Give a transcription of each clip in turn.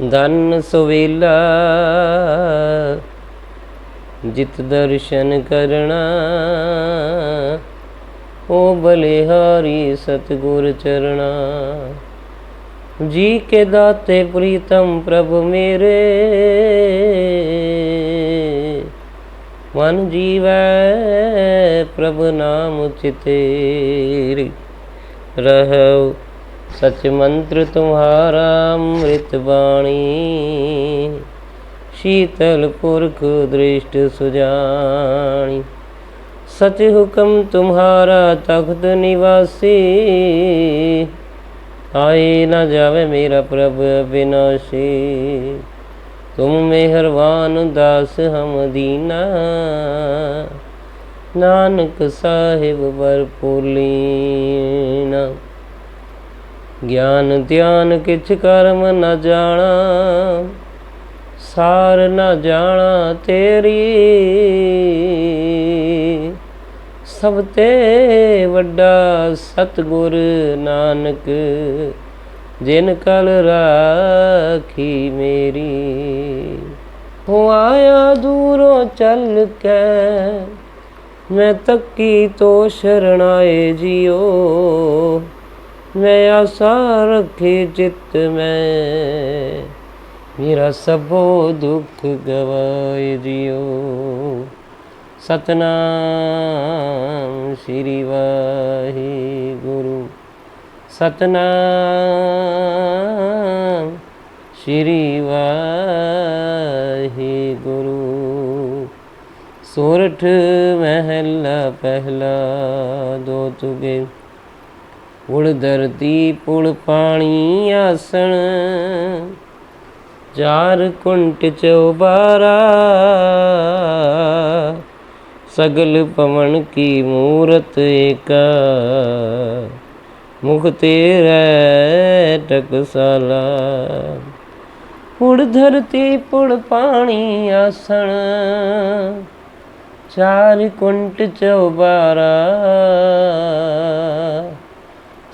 ਧਨ ਸੁਵੇਲਾ, ਜਿਤ ਦਰਸ਼ਨ ਕਰਣਾ ਓ ਬਲਿਹਾਰੀ ਸਤਗੁਰ ਚਰਣਾ, ਜੀ ਕੇ ਦਾਤੇ ਪ੍ਰੀਤਮ ਪ੍ਰਭ ਮੇਰੇ। ਮਨ ਜੀਵੈ ਪ੍ਰਭ ਨਾਮ ਚਿਤੇਰੇ ਰਹੋ ਸਚ ਮੰਤਰ ਤੁਮਾਰਾ ਅੰਮ੍ਰਿਤ ਬਾਣੀ। ਸ਼ੀਤਲ ਪੁਰਖ ਦ੍ਰਿਸ਼ਟ ਸੁਜਾਣੀ। ਸਚ ਹੁਕਮ ਤੁਮਾਰਾ ਤਖਤ ਨਿਵਾਸੀ। ਆਏ ਨਾ ਜਾਵੇ ਮੇਰਾ ਪ੍ਰਭ ਬਿਨਾਸ਼ੀ। ਤੁਮ ਮਿਹਰਵਾਨ ਦਾਸ ਹਮ ਦੀਨਾ। ਨਾਨਕ ਸਾਹਿਬ ਵਰਪੂਲੀਨਾ ਗਿਆਨ ਧਿਆਨ ਕਿਛ ਕਰਮ ਨ ਜਾਣਾ, ਸਾਰ ਨ ਜਾਣਾ ਤੇਰੀ। ਸਭ ਤੇ ਵੱਡਾ ਸਤਗੁਰ ਨਾਨਕ, ਜਿਨ ਕਲ ਰਾਖੀ ਮੇਰੀ। ਹੋ ਆਇਆ ਦੂਰੋਂ ਚੱਲ ਕੇ, ਮੈਂ ਤੱਕੀ ਤੋ ਸ਼ਰਣਾਏ ਜਿਓ। ਮੈਂ ਆਸਾ ਰੱਖੇ ਚਿੱਤ ਮੈਂ ਮੇਰਾ ਸਭੋ ਦੁੱਖ ਗਵਾਏ ਜਿਉ ਸਤਨਾਮ ਸ੍ਰੀ ਵਾਹਿਗੁਰੂ ਸਤਨਾਮ ਸ੍ਰੀ ਵਾਹਿਗੁਰੂ ਸੋਰਠ ਮਹਿਲਾ ਪਹਿਲਾ ਦੋ ਤੁਗੇ ਉੜ ਧਰਤੀ ਪੁਲ ਪਾਣੀ ਆਸਣ। ਚਾਰ ਕੁੰਟ ਚਉਬਾਰਾ ਸਗਲ ਪਵਨ ਕੀ ਮੂਰਤ ਏਕਾ। ਮੁਖ ਤੇਰੇ ਟਕਸਾਲਾ। ਪੁੜ ਧਰਤੀ ਪੁੜ ਪਾਣੀ ਆਸਣ। ਚਾਰ ਕੁੰਟ ਚਉਬਾਰਾ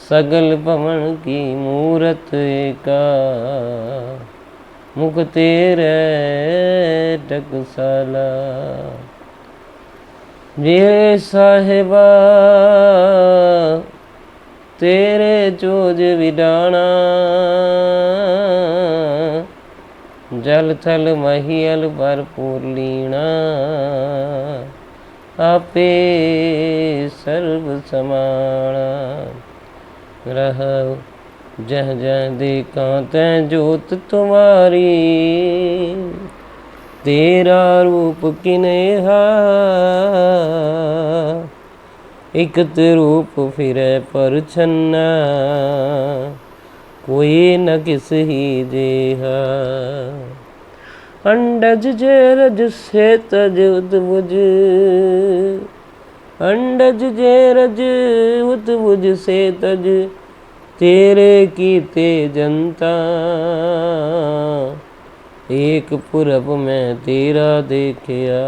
ਸਗਲ ਭਵਨ ਕੀ ਮੂਰਤ ਏਕਾ? ਮੁਖ ਤੇਰੇ ਟਕਸਾਲਾ। ਜੇ ਸਾਹਿਬਾ, ਤੇਰੇ ਜੋਜ ਵਿਡਾਣਾ। ਜਲ ਥਲ ਮਹੀਲ ਭਰਪੂਰ ਲੀਣਾ। ਆਪੇ ਸਰਬ ਸਮਾਣਾ। ਰਹੋ। ਜਹ ਜਹ ਦੇਖਾਂ ਤੈ ਜੋਤ ਤੁਮਾਰੀ, ਤੇਰਾ ਰੂਪ ਕਿਨੇਹਾ ਇਕਤ ਰੂਪ ਫਿਰੈ ਪਰਛਨਾ ਕੋਈ ਨ ਕਿਸ ਹੀ ਦੇਹਾ। ਅੰਡਜ ਜੇ ਰਜ ਸੇ ਤਜ ਉਦਬੁਜ ਅੰਡਜ ਜੇ ਰਜ ਉਦਬੁਜ ਸੇ ਤਜ ਤੇਰੇ ਕੀਤੇ ਜਨਤਾ। ਏਕ ਪੁਰਬ ਮੈਂ ਤੇਰਾ ਦੇਖਿਆ,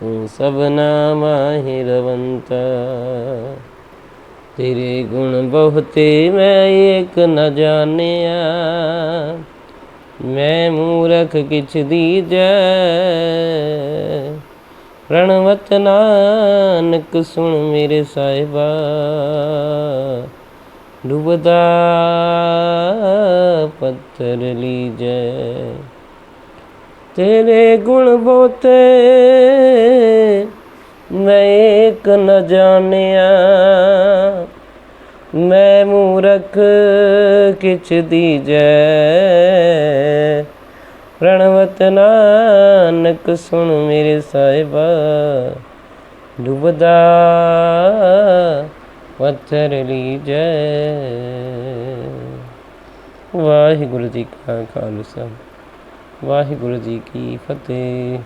ਤੂੰ ਸਭਨਾ ਮਾਹਿ ਰਵੰਤਾ। ਤੇਰੇ ਗੁਣ ਬਹੁਤੇ ਮੈਂ ਇੱਕ ਨ ਜਾਣਿਆ, ਮੈਂ ਮੂਰਖ ਕਿਛ ਦੀਜੈ ਪ੍ਰਣਵਤ ਨਾਨਕ ਸੁਣ ਮੇਰੇ ਸਾਹਿਬਾ, ਡੁਬਦਾ ਪੱਥਰ ਲੀਜੈ। ਤੇਰੇ ਗੁਣ ਬਹੁਤੇ ਮੈਂ ਇੱਕ ਨ ਜਾਣਿਆ। ਮੈਂ ਮੂਰਖ ਕਿਛ ਦੀਜੈ। ਪ੍ਰਣਵਤ ਨਾਨਕ ਸੁਣ ਮੇਰੇ ਸਾਹਿਬਾ। ਡੁਬਦਾ ਪੱਥਰ ਲੀਜੈ। ਵਾਹਿਗੁਰੂ ਜੀ ਕਾ ਖਾਲਸਾ, ਵਾਹਿਗੁਰੂ ਜੀ ਕੀ ਫਤਿਹ।